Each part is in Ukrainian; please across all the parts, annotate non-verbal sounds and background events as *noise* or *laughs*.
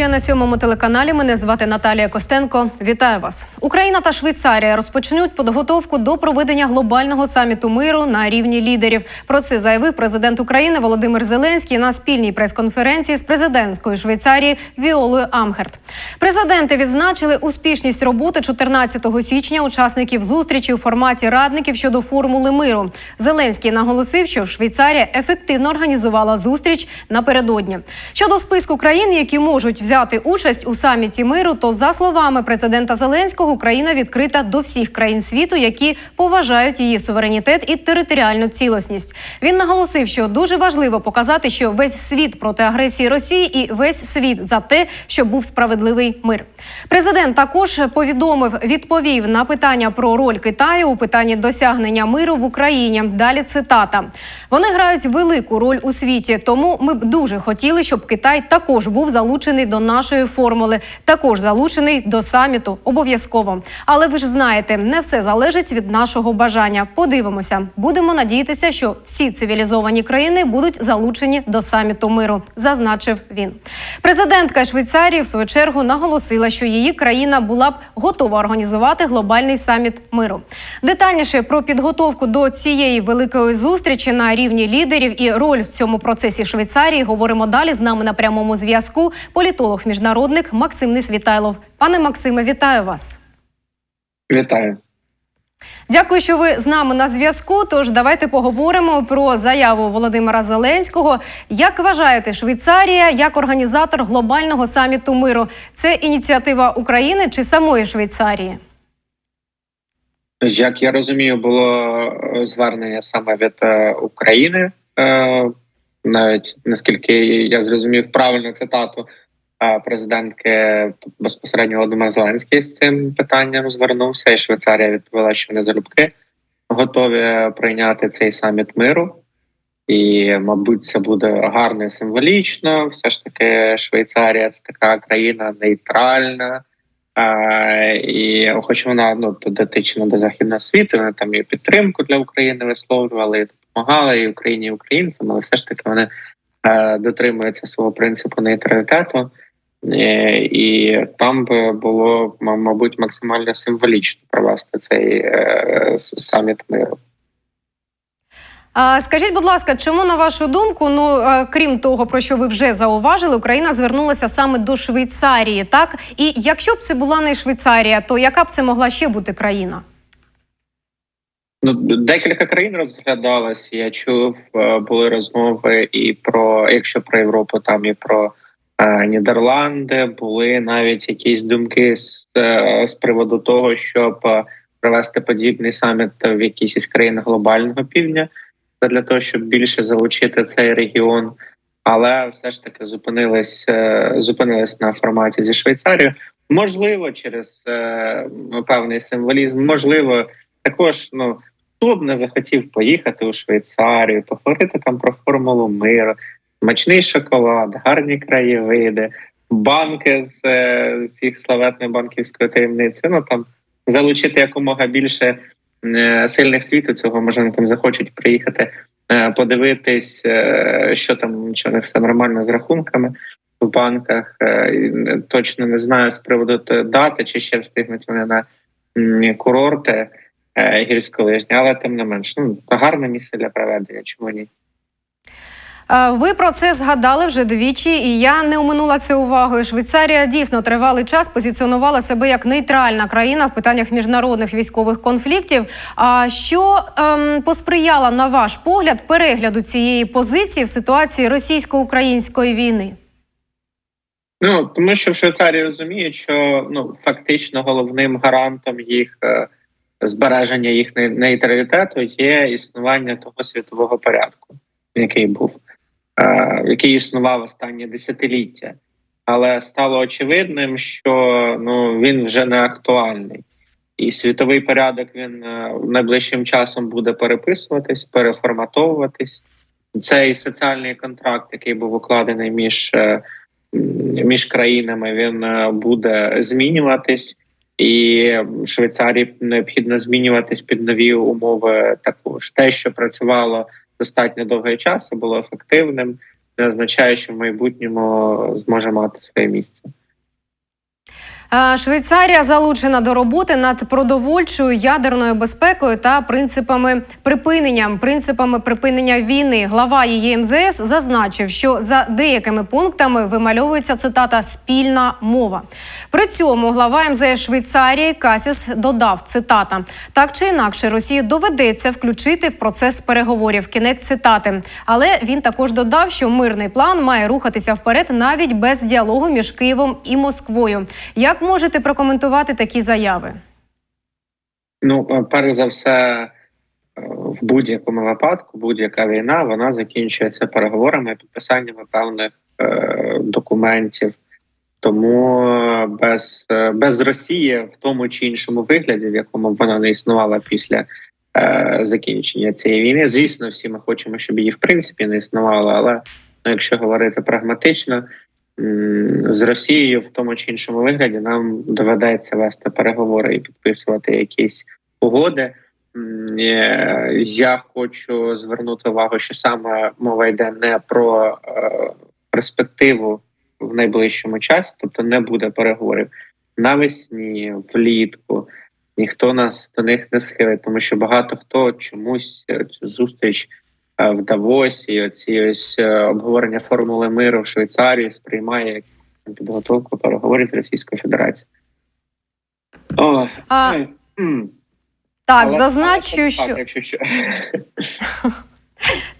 Студія на сьомому телеканалі. Мене звати Наталія Костенко. Вітаю вас. Україна та Швейцарія розпочнуть підготовку до проведення глобального саміту миру на рівні лідерів. Про це заявив президент України Володимир Зеленський на спільній прес-конференції з президенткою Швейцарії Віолою Амхерт. Президенти відзначили успішність роботи 14 січня учасників зустрічі у форматі радників щодо формули миру. Зеленський наголосив, що Швейцарія ефективно організувала зустріч напередодні. Щодо списку країн, які можуть взяти участь у саміті миру, то за словами президента Зеленського, Україна відкрита до всіх країн світу, які поважають її суверенітет і територіальну цілісність. Він наголосив, що дуже важливо показати, що весь світ проти агресії Росії і весь світ за те, щоб був справедливий мир. Президент також повідомив, відповів на питання про роль Китаю у питанні досягнення миру в Україні. Далі цитата: вони грають велику роль у світі, тому ми б дуже хотіли, щоб Китай також був залучений до нашої формули, також залучений до саміту. Обов'язково. Але ви ж знаєте, не все залежить від нашого бажання. Подивимося, будемо надіятися, що всі цивілізовані країни будуть залучені до саміту миру, зазначив він. Президентка Швейцарії в свою чергу наголосила, що її країна була б готова організувати глобальний саміт миру. Детальніше про підготовку до цієї великої зустрічі на рівні лідерів і роль в цьому процесі Швейцарії говоримо далі. З нами на прямому зв'язку політолог міжнародник Максим Несвітайлов. Пане Максиме, вітаю вас. Вітаю. Дякую, що ви з нами на зв'язку. Тож давайте поговоримо про заяву Володимира Зеленського. Як вважаєте, Швейцарія як організатор глобального саміту миру? Це ініціатива України чи самої Швейцарії? Як я розумію, було е, звернення саме від е, України. Е, навіть наскільки я зрозумів правильну цитату президентки безпосередньо Володимир Зеленський з цим питанням звернувся, і Швейцарія відповіла, що вони залюбки готові прийняти цей саміт миру. І, мабуть, це буде гарно і символічно. Все ж таки, Швейцарія це така країна нейтральна. А, і хоч вона ну дотична до західного світу, вони там і підтримку для України висловлювали, і допомагали і Україні і українцям, але все ж таки вони е, дотримуються свого принципу нейтралітету, і там би було мабуть максимально символічно провести цей е, саміт миру. Скажіть, будь ласка, чому на вашу думку, ну е, крім того, про що ви вже зауважили, Україна звернулася саме до Швейцарії, так і якщо б це була не Швейцарія, то яка б це могла ще бути країна? Ну, декілька країн розглядалось. Я чув, е, були розмови і про якщо про Європу, там і про е, Нідерланди. Були навіть якісь думки з, е, з приводу того, щоб е, провести подібний саміт в якійсь із країн глобального півдня, для того, щоб більше залучити цей регіон. Але все ж таки зупинились, е, зупинились на форматі зі Швейцарією. Можливо, через е, певний символізм, можливо, також ну хто б не захотів поїхати у Швейцарію, поговорити там про формулу миру, смачний шоколад, гарні краєвиди, банки з, е, з їх славетної банківської таємниці. Ну там залучити якомога більше е, сильних світу цього, може вони там захочуть приїхати, е, подивитись, що там, чи них все нормально з рахунками. В банках точно не знаю з приводу дати, чи ще встигнуть вони на курорти гірськолижні, але тим не менш, ну гарне місце для проведення. Чому ні? Е, Ви про це згадали вже двічі, і я не оминула це увагою. Швейцарія дійсно тривалий час позиціонувала себе як нейтральна країна в питаннях міжнародних військових конфліктів. А що ем, посприяло, на ваш погляд, перегляду цієї позиції в ситуації російсько-української війни? Ну тому що в Швейцарії розуміють, що ну фактично головним гарантом їх е, збереження їх нейтралітету є існування того світового порядку, який був, який існував останні десятиліття. Але стало очевидним, що ну він вже не актуальний, і світовий порядок він е, найближчим часом буде переписуватись, переформатовуватись. Цей соціальний контракт, який був укладений між е, між країнами, він е, буде змінюватись, і Швейцарії необхідно змінюватись під нові умови. Також те, що працювало достатньо довгий час, і було ефективним. не означає, що в майбутньому зможе мати своє місце. Швейцарія залучена до роботи над продовольчою ядерною безпекою та принципами припинення принципами припинення війни. Глава її МЗС зазначив, що за деякими пунктами вимальовується цитата спільна мова. При цьому глава МЗС Швейцарії Касіс додав цитата: так чи інакше, Росії доведеться включити в процес переговорів. Кінець цитати. Але він також додав, що мирний план має рухатися вперед навіть без діалогу між Києвом і Москвою. Як можете прокоментувати такі заяви? Ну, е, перш за все, е, в будь-якому випадку, будь-яка війна, вона закінчується переговорами, підписаннями певних е, документів. Тому е, без, без Росії в тому чи іншому вигляді, в якому вона не існувала після е, закінчення цієї війни, звісно, всі ми хочемо, щоб її в принципі не існувало. Але ну, якщо говорити прагматично, з Росією в тому чи іншому вигляді нам доведеться вести переговори і підписувати якісь угоди. Е, Я хочу звернути увагу, що саме мова йде не про е, перспективу в найближчому часі, тобто не буде переговорів навесні, влітку. Ніхто нас до них не схилить, тому що багато хто чомусь е, цю зустріч в Давосі, оці ось е, обговорення формули миру в Швейцарії сприймає як підготовку переговорів Російської Федерації. О, А, м. так, Але- зазначу, але що так, якщо що. *laughs*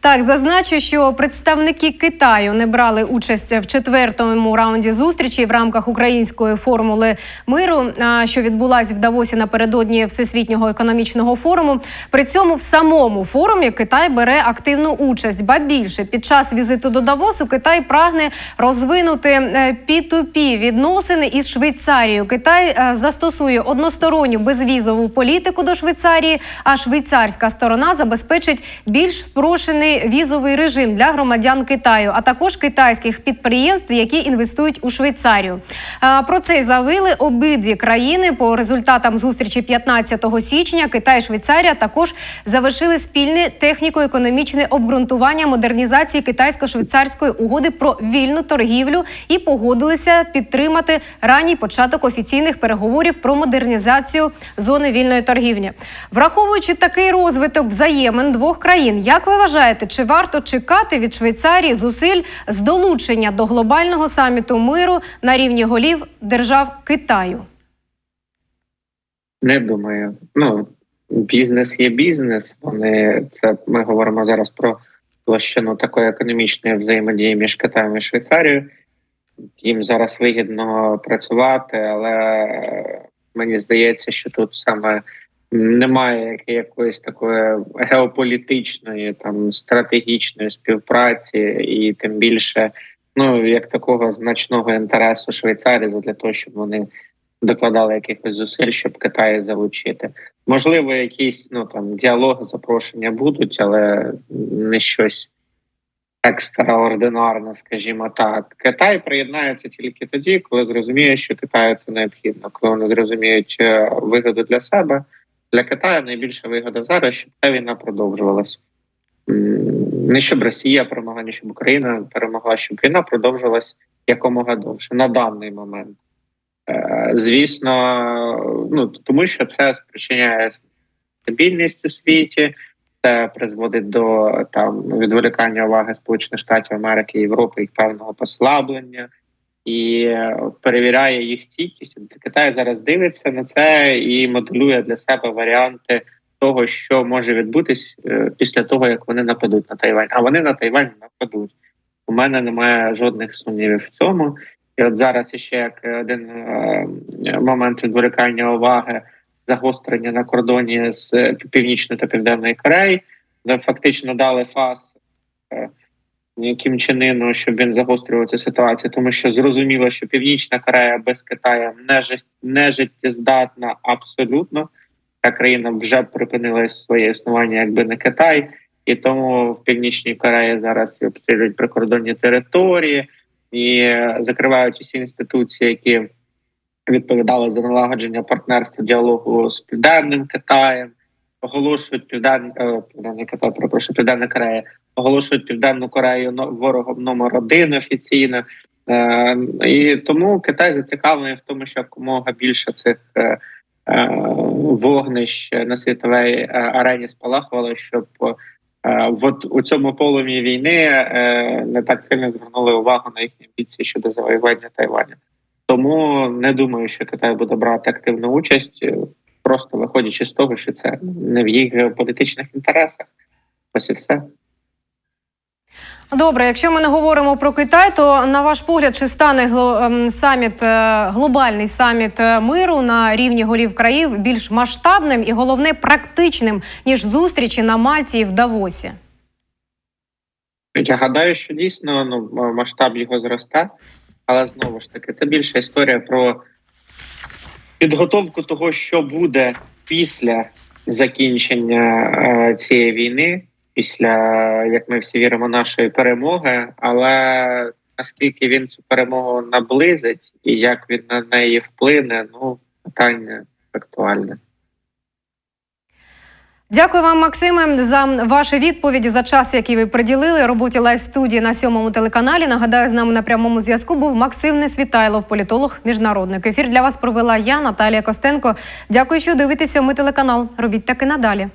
Так, зазначу, що представники Китаю не брали участь в четвертому раунді зустрічі в рамках української формули миру, що відбулась в Давосі напередодні всесвітнього економічного форуму. При цьому в самому форумі Китай бере активну участь. Ба більше під час візиту до Давосу Китай прагне розвинути е, P2P відносини із Швейцарією. Китай е, застосує односторонню безвізову політику до Швейцарії, а швейцарська сторона забезпечить більш спрощений візовий режим для громадян Китаю, а також китайських підприємств, які інвестують у Швейцарію. Про це заявили обидві країни. По результатам зустрічі 15 січня Китай і Швейцарія також завершили спільне техніко-економічне обґрунтування модернізації китайсько-швейцарської угоди про вільну торгівлю і погодилися підтримати ранній початок офіційних переговорів про модернізацію зони вільної торгівлі. Враховуючи такий розвиток взаємин двох країн, як ви вважаєте, чи варто чекати від Швейцарії зусиль з долучення до глобального саміту миру на рівні голів держав Китаю? Не думаю. Ну, бізнес є бізнес. Вони це ми говоримо зараз про площину такої економічної взаємодії між Китаєм і Швейцарією. Їм зараз вигідно працювати, але мені здається, що тут саме немає якоїсь такої геополітичної там стратегічної співпраці, і тим більше, ну як такого значного інтересу Швейцарії для того, щоб вони докладали якихось зусиль, щоб Китай залучити. Можливо, якісь ну там діалоги, запрошення будуть, але не щось екстраординарне, скажімо так. Китай приєднається тільки тоді, коли зрозуміє, що Китаю це необхідно, коли вони зрозуміють е, вигоду для себе. Для Китаю найбільша вигода зараз, щоб ця війна продовжувалась. М, Не щоб Росія перемогла, не щоб Україна перемогла, щоб війна продовжилась якомога довше на даний момент. Е, Звісно, ну тому що це спричиняє стабільність у світі, це призводить до там відволікання уваги Сполучених Штатів Америки і Європи їх певного послаблення і е, перевіряє їх стійкість. Китай зараз дивиться на це і моделює для себе варіанти того, що може відбутись е, після того, як вони нападуть на Тайвань. А вони на Тайвань нападуть. У мене немає жодних сумнівів в цьому. І от зараз ще як один е, момент відволікання уваги загострення на кордоні з Північної та Південної Кореї, де фактично дали фас Кім Чен Іну, щоб він загострював цю ситуацію, тому що зрозуміло, що Північна Корея без Китаю не не життєздатна абсолютно. Та країна вже припинила своє існування, якби не Китай, і тому в Північній Кореї зараз обстрілюють прикордонні території і закривають усі інституції, які відповідали за налагодження партнерства діалогу з південним Китаєм. оголошують е, Південний Китай, перепрошую, Південна Корея, оголошують Південну Корею ворогом номер один офіційно. Е, і тому Китай зацікавлений в тому, щоб якомога більше цих е, е, вогнищ на світовій арені спалахувало, щоб от у цьому полум'ї війни не так сильно звернули увагу на їхні амбіції щодо завоювання Тайваня. Тому не думаю, що Китай буде брати активну участь, просто виходячи з того, що це не в їх геополітичних інтересах. Ось і все. Добре, якщо ми не говоримо про Китай, то на ваш погляд, чи стане ем, саміт, е, глобальний саміт е, миру на рівні голів країв більш масштабним і головне практичним ніж зустрічі на Мальті і в Давосі? Я гадаю, що дійсно ну масштаб його зросте, але знову ж таки, це більша історія про підготовку того, що буде після закінчення е, цієї війни, після як ми всі віримо, нашої перемоги. Але наскільки він цю перемогу наблизить і як він на неї вплине, ну питання актуальне. Дякую вам, Максиме, за ваші відповіді за час, який ви приділили роботі лайв студії на сьомому телеканалі. Нагадаю, з нами на прямому зв'язку був Максим Несвітайлов, політолог, міжнародник. Ефір для вас провела я, Наталія Костенко. Дякую, що дивитеся. Ми телеканал. Робіть так і надалі.